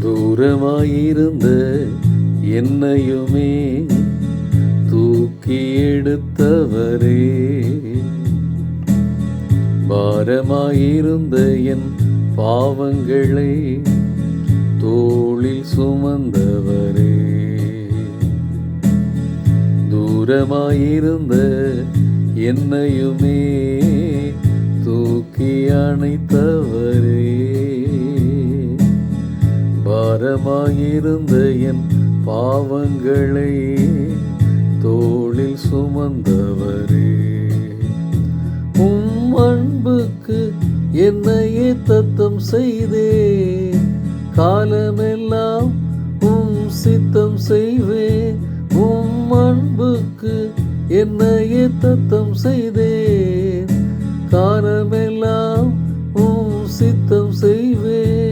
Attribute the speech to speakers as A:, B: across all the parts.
A: தூரமாயிருந்த என்னையுமே தூக்கி எடுத்தவரே. பாரமாயிருந்த என் பாவங்களை தோளில் சுமந்தவரே. தூரமாயிருந்த என்னையுமே தூக்கி அணைத்தவரே. பாரமாயிருந்த என் பாவங்களை தோளில் சுமந்தவரே. உம் அன்புக்கு என்னையே தத்தம் செய்தே. காலமெல்லாம் உம் சித்தம் செய்வே. அன்புக்கு என்னையே தத்தம் செய்தேன். காலமெல்லாம் உம் சித்தம் செய்வேன்.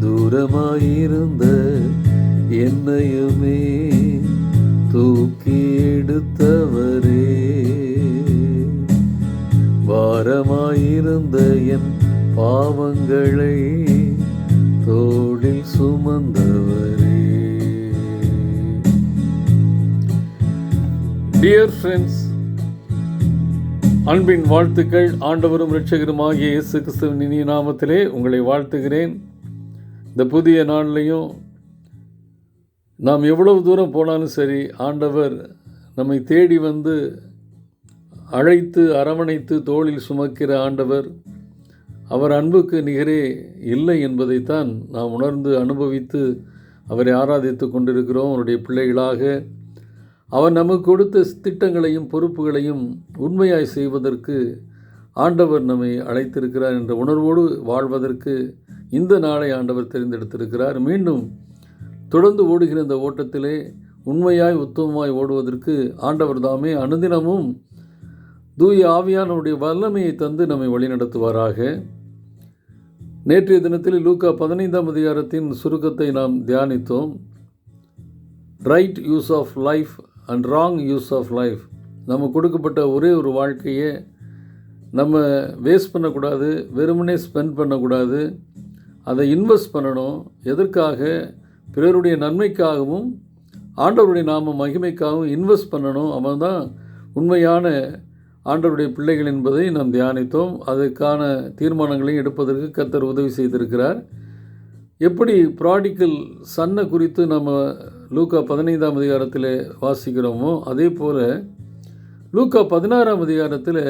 A: தூரமாயிருந்த என்னையுமே தூக்கி எடுத்தவரே. பாரமாயிருந்த என் பாவங்களை தோளில் சுமந்த டியர் ஃப்ரெண்ட்ஸ் அன்பின் வாழ்த்துக்கள். ஆண்டவரும் ரட்சகருமாகிய இயேசு கிறிஸ்துவின் இனிய நாமத்திலே உங்களை வாழ்த்துகிறேன். இந்த புதிய நாள்லையும் நாம் எவ்வளவு தூரம் போனாலும் சரி ஆண்டவர் நம்மை தேடி வந்து அழைத்து அரவணைத்து தோளில் சுமக்கிற ஆண்டவர் அவர் அன்புக்கு நிகரே இல்லை என்பதைத்தான் நாம் உணர்ந்து அனுபவித்து அவரை ஆராதித்து கொண்டிருக்கிறோம். அவருடைய பிள்ளைகளாக அவர் நமக்கு கொடுத்த திட்டங்களையும் பொறுப்புகளையும் உண்மையாய் செய்வதற்கு ஆண்டவர் நம்மை அழைத்திருக்கிறார் என்ற உணர்வோடு வாழ்வதற்கு இந்த நாளை ஆண்டவர் தெரிந்தெடுத்திருக்கிறார். மீண்டும் தொடர்ந்து ஓடுகிற இந்த ஓட்டத்திலே உண்மையாய் உத்தமமாய் ஓடுவதற்கு ஆண்டவர் தாமே அனுதினமும் தூய ஆவியானவருடைய வல்லமையை தந்து நம்மை வழிநடத்துவாராக. நேற்றைய தினத்தில் லூக்கா பதினைந்தாம் அதிகாரத்தின் சுருக்கத்தை நாம் தியானித்தோம். Right use of life and wrong use of life நம்ம கொடுக்கப்பட்ட ஒரே ஒரு வாழ்க்கையை நம்ம வேஸ்ட் பண்ணக்கூடாது வெறுமனே ஸ்பெண்ட் பண்ணக்கூடாது. அதை இன்வெஸ்ட் பண்ணணும். எதற்காக? பிறருடைய நன்மைக்காகவும் ஆண்டவருடைய நாம மகிமைக்காகவும் இன்வெஸ்ட் பண்ணணும். அவன் தான் உண்மையான ஆண்டவருடைய பிள்ளைகள் என்பதை நாம் தியானித்தோம். அதுக்கான தீர்மானங்களையும் எடுப்பதற்கு கத்தர் உதவி செய்திருக்கிறார். எப்படி ப்ராடிக்கல் சன்னை குறித்து நம்ம லூக்கா பதினைந்தாம் அதிகாரத்தில் வாசிக்கிறோமோ அதே போல் லூக்கா பதினாறாம் அதிகாரத்தில்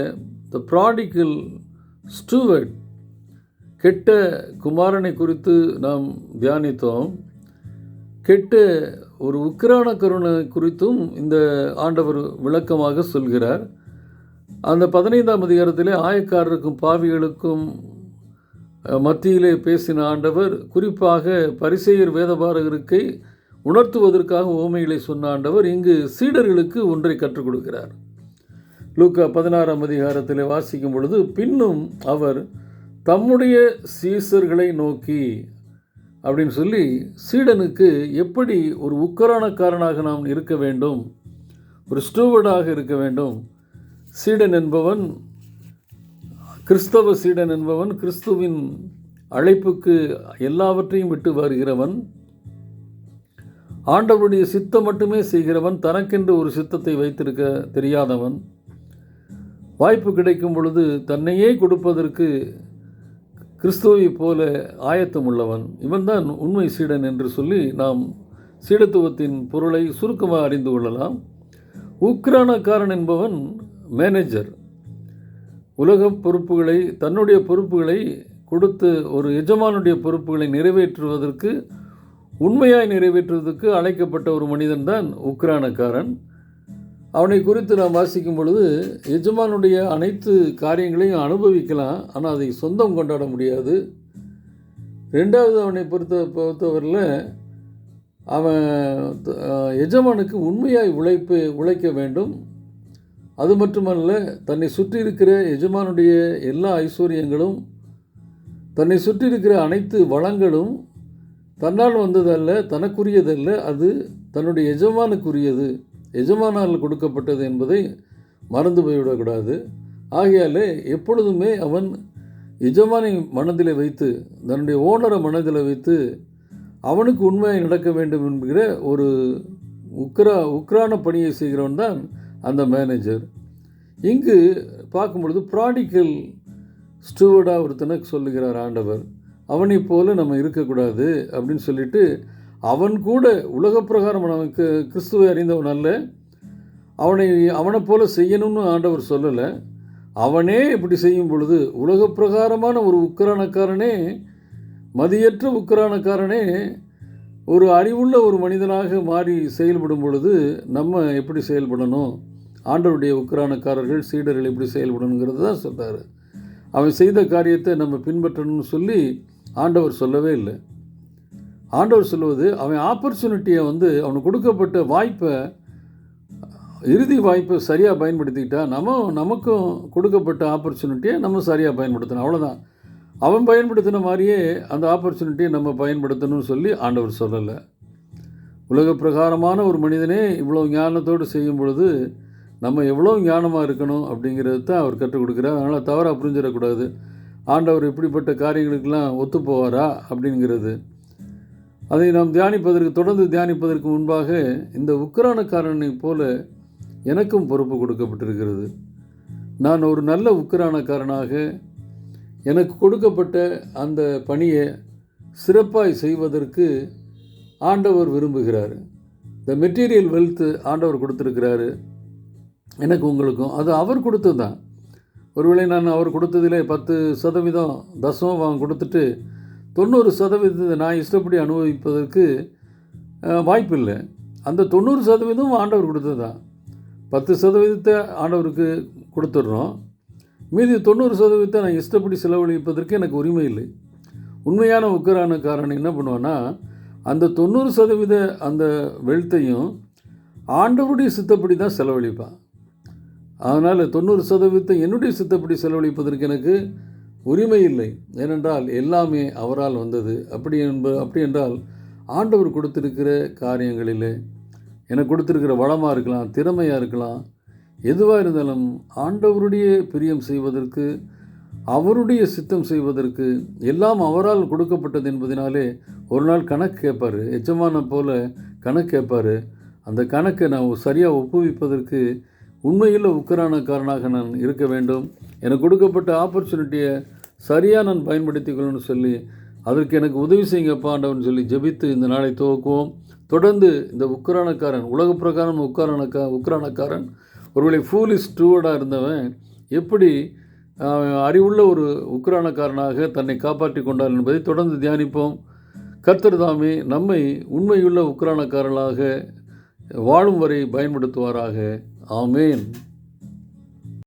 A: த ப்ராடிக்கல் ஸ்டூவர்ட் கெட்ட குமாரனை குறித்து நாம் தியானித்தோம். கெட்ட ஒரு உக்கிரான கருணை குறித்தும் இந்த ஆண்டவர் விளக்கமாக சொல்கிறார். அந்த பதினைந்தாம் அதிகாரத்திலே ஆயக்காரருக்கும் பாவிகளுக்கும் மத்தியிலே பேசின ஆண்டவர் குறிப்பாக பரிசெயர் வேதபாரகருக்கு உணர்த்துவதற்காக உவமைகளை சொன்னாண்டவர் இங்கு சீடர்களுக்கு ஒன்றை கற்றுக் கொடுக்கிறார். லூக்கா பதினாறாம் அதிகாரத்தில் வாசிக்கும் பொழுது பின்னும் அவர் தம்முடைய சீசர்களை நோக்கி அப்படின்னு சொல்லி சீடனுக்கு எப்படி ஒரு உக்கரானக்காரனாக நாம் இருக்க வேண்டும் ஒரு ஸ்டூவர்டாக இருக்க வேண்டும்? சீடன் என்பவன் கிறிஸ்தவ சீடன் என்பவன் கிறிஸ்துவின் அழைப்புக்கு எல்லாவற்றையும் விட்டு வருகிறவன். ஆண்டவருடைய சித்தம் மட்டுமே செய்கிறவன் தனக்கென்று ஒரு சித்தத்தை வைத்திருக்க தெரியாதவன். வாய்ப்பு கிடைக்கும் பொழுது தன்னையே கொடுப்பதற்கு கிறிஸ்துவை போல ஆயத்தம் உள்ளவன். இவன்தான் உண்மை சீடன் என்று சொல்லி நாம் சீடத்துவத்தின் பொருளை சுருக்கமாக அறிந்து கொள்ளலாம். உக்ரானக்காரன் என்பவன் மேனேஜர். உலக பொறுப்புகளை தன்னுடைய பொறுப்புகளை கொடுத்து ஒரு எஜமானுடைய பொறுப்புகளை நிறைவேற்றுவதற்கு உண்மையாய் நிறைவேற்றுவதற்கு அழைக்கப்பட்ட ஒரு மனிதன் தான் உக்ரானக்காரன். அவனை குறித்து நாம் வாசிக்கும் பொழுது எஜமானுடைய அனைத்து காரியங்களையும் அனுபவிக்கலாம் ஆனால் அதை சொந்தம் கொண்டாட முடியாது. ரெண்டாவது அவனை பொறுத்த பொறுத்தவரையில் அவன் எஜமானுக்கு உண்மையாய் உழைப்பு உழைக்க வேண்டும். அது மட்டுமல்ல தன்னை சுற்றி இருக்கிற எஜமானுடைய எல்லா ஐஸ்வர்யங்களும் தன்னை சுற்றி இருக்கிற அனைத்து வளங்களும் தன்னால் வந்ததல்ல தனக்குரியதல்ல அது தன்னுடைய எஜமானுக்குரியது. எஜமானால் கொடுக்கப்பட்டது என்பதை மறந்து போய்விடக்கூடாது. ஆகையாலே எப்பொழுதுமே அவன் எஜமானை மனதில் வைத்து தன்னுடைய ஓனரை மனதில் வைத்து அவனுக்கு உண்மையாக நடக்க வேண்டும் என்கிற ஒரு உக்ரா உக்ரான பணியை செய்கிறவன் தான் அந்த மேனேஜர் இங்கு பார்க்கும் பொழுது ப்ராடிக்கல் ஸ்டூவர்டாக ஒருத்தனை சொல்லுகிறார் ஆண்டவர். அவனை போல நம்ம இருக்கக்கூடாது அப்படின்னு சொல்லிட்டு அவன் கூட உலக பிரகாரம் நமக்கு கிறிஸ்துவை அறிந்தவன் அல்ல. அவனை அவனை போல செய்யணும்னு ஆண்டவர் சொல்லலை. அவனே இப்படி செய்யும் பொழுது உலக பிரகாரமான ஒரு உக்கிரானக்காரனே மதியற்ற உக்கிரானக்காரனே ஒரு அறிவுள்ள ஒரு மனிதனாக மாறி செயல்படும் பொழுது நம்ம எப்படி செயல்படணும்? ஆண்டவருடைய உக்கிரானக்காரர்கள் சீடர்கள் எப்படி செயல்படணுங்கிறது தான் சொல்கிறார் அவன் செய்த காரியத்தை நம்ம பின்பற்றணும்னு சொல்லி ஆண்டவர் சொல்லவே இல்லை. ஆண்டவர் சொல்லுவது அவன் ஆப்பர்ச்சுனிட்டியை வந்து அவனுக்கு கொடுக்கப்பட்ட வாய்ப்பை இறுதி வாய்ப்பை சரியாக பயன்படுத்திக்கிட்டா நம்ம நமக்கும் கொடுக்கப்பட்ட ஆப்பர்ச்சுனிட்டியை நம்ம சரியாக பயன்படுத்தணும். அவ்வளோதான் அவன் பயன்படுத்தின மாதிரியே அந்த ஆப்பர்ச்சுனிட்டியை நம்ம பயன்படுத்தணும்னு சொல்லி ஆண்டவர் சொல்லலை. உலக பிரகாரமான ஒரு மனிதனே இவ்வளோ ஞானத்தோடு செய்யும் பொழுது நம்ம எவ்வளோ ஞானமாக இருக்கணும் அப்படிங்கிறது தான் அவர் கற்றுக் கொடுக்குறார். அதனால் தவறாக புரிஞ்சிடக்கூடாது. ஆண்டவர் இப்படிப்பட்ட காரியங்களுக்கெல்லாம் ஒத்துப்போவாரா அப்படிங்கிறது. அதை நாம் தியானிப்பதற்கு தொடர்ந்து தியானிப்பதற்கு முன்பாக இந்த உக்கிரானக்காரனை போல எனக்கும் பொறுப்பு கொடுக்கப்பட்டிருக்கிறது. நான் ஒரு நல்ல உக்கிரானக்காரனாக எனக்கு கொடுக்கப்பட்ட அந்த பணியை சிறப்பாய் செய்வதற்கு ஆண்டவர் விரும்புகிறார். இந்த மெட்டீரியல் வெல்த்து ஆண்டவர் கொடுத்துருக்கிறாரு. எனக்கு உங்களுக்கும் அது அவர் கொடுத்தது தான் ஒருவேளை நான் அவர் கொடுத்ததிலே பத்து சதவீதம் தசமம் வாங்க கொடுத்துட்டு தொண்ணூறு சதவீதத்தை நான் இஷ்டப்படி அனுபவிப்பதற்கு வாய்ப்பில்லை. அந்த தொண்ணூறு சதவீதம் ஆண்டவர் கொடுத்தது? தான் பத்து சதவீதத்தை ஆண்டவருக்கு கொடுத்துட்றோம். மீதி தொண்ணூறு சதவீதத்தை நான் இஷ்டப்படி செலவழிப்பதற்கு எனக்கு உரிமை இல்லை. உண்மையான உக்கரான காரணம் என்ன பண்ணுவான்னா அந்த தொண்ணூறு சதவீத அந்த வெல்த்தையும் ஆண்டவருடைய சித்தப்படி தான் செலவழிப்பான். அதனால் தொண்ணூறு சதவீதத்தை என்னுடைய சித்தப்படி செலவழிப்பதற்கு எனக்கு உரிமை இல்லை. ஏனென்றால் எல்லாமே அவரால் வந்தது. அப்படி என்ப அப்படி என்றால் ஆண்டவர் கொடுத்திருக்கிற காரியங்களிலே எனக்கு கொடுத்திருக்கிற வளமாக இருக்கலாம் திறமையாக இருக்கலாம் எதுவாக இருந்தாலும் ஆண்டவருடைய பிரியம் செய்வதற்கு அவருடைய சித்தம் செய்வதற்கு எல்லாம் அவரால் கொடுக்கப்பட்டது என்பதனாலே ஒரு நாள் கணக்கு கேட்பார். எஜமான போல கணக்கு கேட்பார். அந்த கணக்கை நான் சரியாக ஒப்புவிப்பதற்கு உண்மையில் உக்கரானக்காரனாக நான் இருக்க வேண்டும். எனக்கு கொடுக்கப்பட்ட ஆப்பர்ச்சுனிட்டியை சரியாக நான் பயன்படுத்திக்கணும்னு சொல்லி அதற்கு எனக்கு உதவி செய்யுங்கப்பாண்டவன் சொல்லி ஜெபித்து இந்த நாளை துவக்குவோம். தொடர்ந்து இந்த உக்ரானக்காரன் உலக பிரகாரம் உக்கரானக்கா உக்ரானக்காரன் ஒருவேளை ஃபூலிஸ் டூவர்டாக இருந்தவன் எப்படி அறிவுள்ள ஒரு உக்ரானக்காரனாக தன்னை காப்பாற்றி கொண்டார் என்பதை தொடர்ந்து தியானிப்போம். கர்த்தர் தாமே நம்மை உண்மையுள்ள உக்ரானக்காரர்களாக வாழும் வரை பயன்படுத்துவாராக. ஆமேன்.